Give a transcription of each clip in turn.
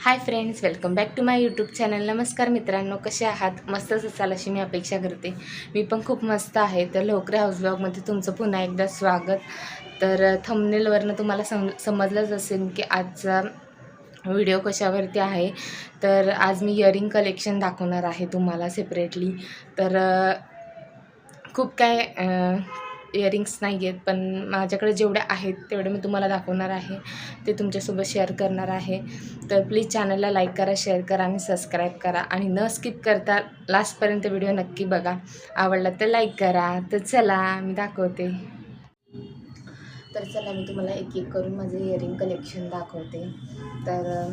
Hi friends welcome back to my YouTube channel. नमस्कार मित्रांनो कसे आहात? मस्तच असाल अशी मी अपेक्षा करते. मी पण खूप मस्त आहे. तर लोकरे हाऊस ब्लॉगमध्ये तुमचं पुन्हा एकदा स्वागत. तर थंबनेलवरनं तुम्हाला सम समजलंच असेल की आजचा व्हिडिओ कशावरती आहे. तर आज मी इयरिंग कलेक्शन दाखवणार आहे तुम्हाला सेपरेटली तर खूप काय इयरिंग्स नाही आहेत पण माझ्याकडे जेवढे आहेत तेवढे मी तुम्हाला दाखवणार आहे. ते तुमच्यासोबत शेअर करणार आहे. तर प्लीज चॅनलला लाईक करा शेअर करा आणि सबस्क्राईब करा. आणि न स्किप करता लास्टपर्यंत व्हिडिओ नक्की बघा. आवडला तर लाईक करा. तर चला मी दाखवते. तर चला मी तुम्हाला एक एक करून माझे इयरिंग कलेक्शन दाखवते. तर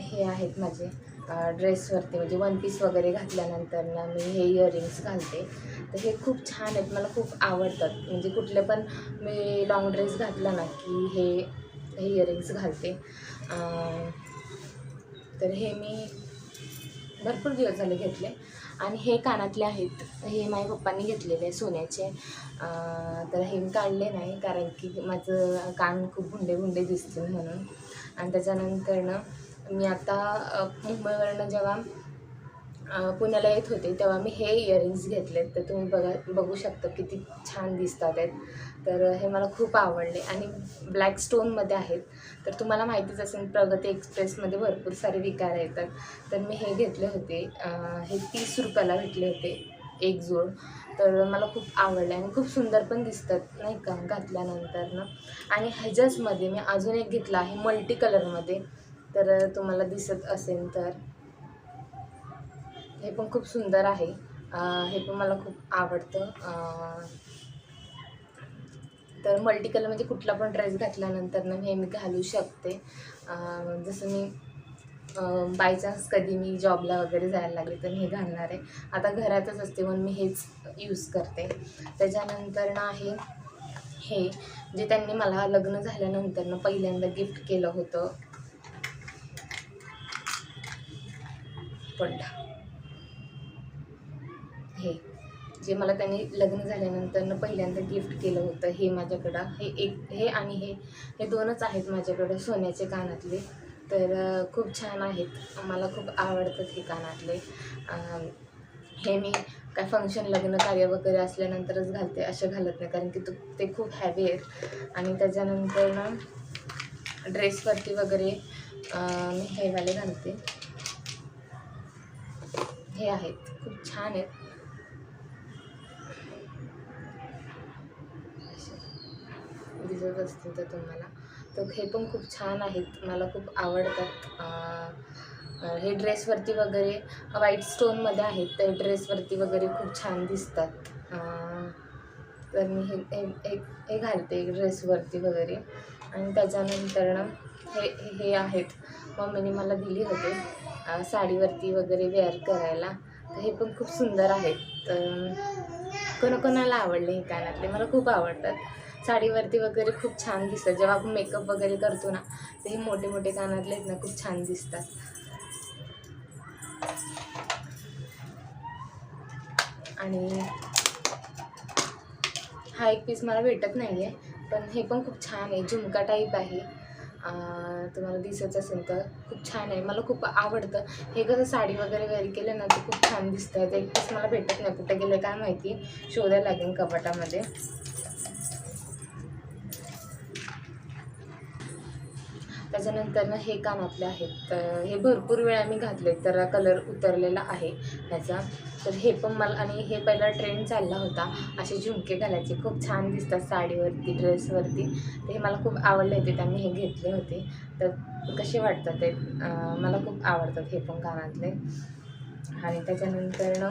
हे आहेत माझे. ड्रेसवरती म्हणजे वन पीस वगैरे घातल्यानंतर ना मी हे इयरिंग्स घालते. तर हे खूप छान आहेत मला खूप आवडतात. म्हणजे कुठले पण मी लाँग ड्रेस घातला ना की हे हे इयरिंग्स घालते. तर हे मी भरपूर दिवस झाले घेतले. आणि हे कानातले आहेत हे माझ्या पप्पांनी घेतलेले सोन्याचे. तर हे मी काढले नाही कारण की माझं कान खूप भुंडे भुंडे दिसतील म्हणून. आणि त्याच्यानंतरनं मी आता मुंबईवरनं जेव्हा पुण्याला येत होते तेव्हा मी हे इयरिंग्स घेतलेत. तर तुम्ही बघा बघू शकता किती छान दिसतात आहेत. तर हे मला खूप आवडले. आणि ब्लॅक स्टोनमध्ये आहेत. तर तुम्हाला माहितीच असेल प्रगती एक्सप्रेसमध्ये भरपूर सारे विकार येतात. तर मी हे घेतले होते. हे तीस रुपयाला भेटले होते एक जोड. तर मला खूप आवडले आणि खूप सुंदर पण दिसतात नाही का घातल्यानंतर ना. आणि ह्याच्याचमध्ये मी अजून एक घेतला आहे मल्टी कलरमध्ये तर तुम्हाला दिसत असेल तर. हे पण खूप सुंदर आहे. हे पण मला खूप आवडतं. तर मल्टी कलर म्हणजे कुठला पण ड्रेस घातल्यानंतर ना हे मी घालू शकते. जसं मी बाय चान्स कधी मी जॉबला वगैरे जायला लागले तर हे घालणार आहे. आता घरातच असते म्हणून मी हेच यूज करते. त्याच्यानंतर ना आहे हे जे त्यांनी मला लग्न झाल्यानंतर ना पहिल्यांदा गिफ्ट केलं होतं. पडला. हे जे मला त्यांनी लग्न झाल्यानंतर पहिल्यांदा गिफ्ट केलं होतं हे माझ्याकडं हे एक हे आणि हे हे दोनच आहेत माझ्याकडं सोन्याचे कानातले. तर खूप छान आहेत. मला खूप आवडतात हे कानातले. हे मी काय फंक्शन लग्न कार्य वगैरे असल्यानंतरच घालते असे घालत नाही कारण की तू ते खूप हॅवी आहेत. आणि त्याच्यानंतर ना ड्रेसवरती वगैरे मी हे वाले घालते. हे आहेत. खूप छान आहेत. दिसत असतील तर तुम्हाला. तर हे पण खूप छान आहेत. मला खूप आवडतात. हे ड्रेसवरती वगैरे व्हाईट स्टोनमध्ये आहेत. तर ड्रेसवरती वगैरे खूप छान दिसतात. तर मी हे हे हे- घालते ड्रेसवरती वगैरे. आणि त्याच्यानंतर हे हे आहेत. मम्मीने मला दिली होते. साडीवरती वगैरे वेअर करायला. तर हे पण खूप सुंदर आहेत. कोणाकोणाला आवडले हे कानातले? मला खूप आवडतात. साडीवरती वगैरे खूप छान दिसतात. जेव्हा आपण मेकअप वगैरे करतो ना ते हे मोठे मोठे कानातले आहेत ना खूप छान दिसतात. आणि हा एक पीस मला भेटत नाही आहे पण हे पण खूप छान आहे. झुमका टाईप आहे. तुम्हाला दिसत असेल तर खूप छान आहे. मला खूप आवडतं. हे कसं साडी वगैरे घरी केलं ना ते खूप छान दिसतं. ते एक मला भेटत नाही कुठे गेलं काय माहिती? शोधायला लागेल कपाटामध्ये. त्याच्यानंतर ना हे आपले आहेत. तर हे भरपूर वेळा मी घातले तर कलर उतरलेला आहे ह्याचा तर हे पण मला आणि हे पहिला ट्रेंड चालला होता. असे झुमके घालायचे. खूप छान दिसतात साडीवरती ड्रेसवरती तर हे मला खूप आवडले होते. त्यांनी हे घेतले होते. तर कसे वाटतात ते? मला खूप आवडतात हे पण कानातले आणि त्याच्यानंतर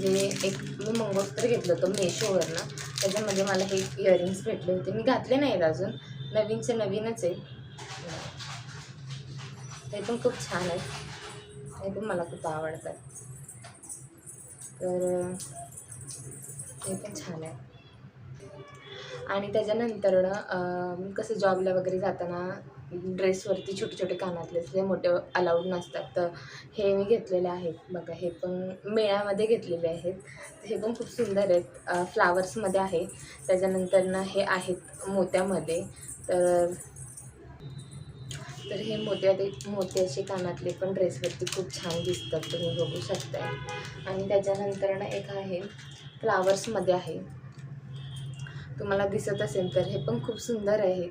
जे एक मी मंगळसूत्र घेतलं होतं मेशोवरनं. त्याच्यामध्ये मला हे इयरिंग्स भेटले होते. मी घातले नाहीत अजून. नवीनचे नवीनच आहे हे पण खूप छान आहेत. हे पण मला खूप आवडतात. तर हे पण छान आहे. आणि त्याच्यानंतर कसं जॉबला वगैरे जाताना ड्रेसवरती छोटे छोटे कानातले असले मोठे अलाउड नसतात. तर हे मी घेतलेले आहेत. बघा हे पण मेळ्यामध्ये घेतलेले आहेत. हे पण खूप सुंदर आहेत. फ्लावर्समध्ये आहे. त्याच्यानंतर ना हे आहेत मोत्यामध्ये. तर तर हे मोत्याचे मोत्याचे कानातले पण ड्रेसवरती खूप छान दिसतात तुम्ही बघू शकताय. आणि त्याच्यानंतर ना एक आहे फ्लावर्समध्ये आहे. तुम्हाला दिसत असेल तर हे पण खूप सुंदर आहे.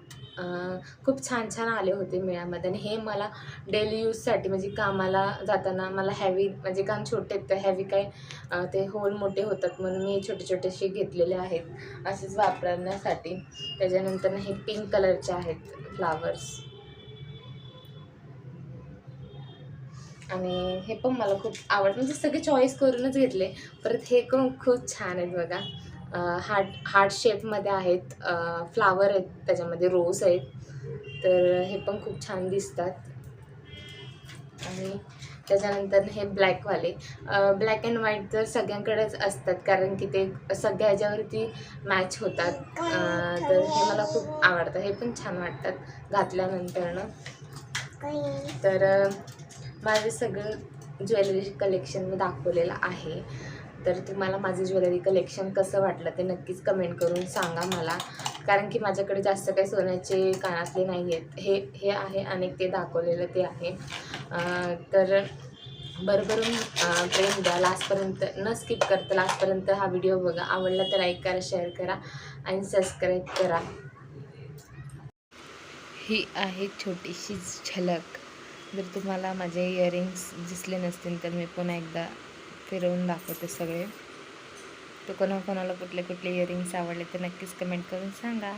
खूप छान छान आले होते मेळ्यामध्ये आणि हे मला डेली यूजसाठी म्हणजे कामाला जाताना मला हॅवी म्हणजे काम छोटे आहेत तर हॅवी काय ते होल मोठे होतात म्हणून मी छोटे छोटेसे घेतलेले आहेत. असेच वापरण्यासाठी. त्याच्यानंतर हे पिंक कलरचे आहेत फ्लावर्स आणि हे पण मला खूप आवडतं. म्हणजे सगळे चॉईस करूनच घेतले. परत हे पण खूप छान आहेत बघा. हार्ट हार्ट शेपमध्ये आहेत फ्लावर आहेत त्याच्यामध्ये रोज आहेत. तर हे पण खूप छान दिसतात. आणि त्याच्यानंतर हे ब्लॅकवाले. ब्लॅक अँड व्हाईट तर सगळ्यांकडेच असतात कारण की ते सगळ्या ह्याच्यावरती मॅच होतात. तर हे मला खूप आवडतं. हे पण छान वाटतात घातल्यानंतरनं तर माझं सगळं ज्वेलरी कलेक्शन मी दाखवलेलं आहे. तर तुम्हाला माझं ज्वेलरी कलेक्शन कसं वाटलं ते नक्कीच कमेंट करून सांगा मला. कारण की माझ्याकडे जास्त काही सोन्याचे कानातले नाही आहेत हे हे आहे आणि ते दाखवलेलं ते आहे. तर भरभरून प्रेम द्या. लास्टपर्यंत न स्किप करता लास्टपर्यंत हा व्हिडिओ बघा. आवडला तर लाईक करा शेअर करा आणि सबस्क्राईब करा. ही आहे छोटीशी झलक. जर तुम्हाला माझे इयरिंग्स दिसले नसतील तर मी पुन्हा एकदा फिरवून दाखवते सगळे. तर कोणाकोणाला कुठले कुठले इयरिंग्स आवडले तर नक्कीच कमेंट करून सांगा.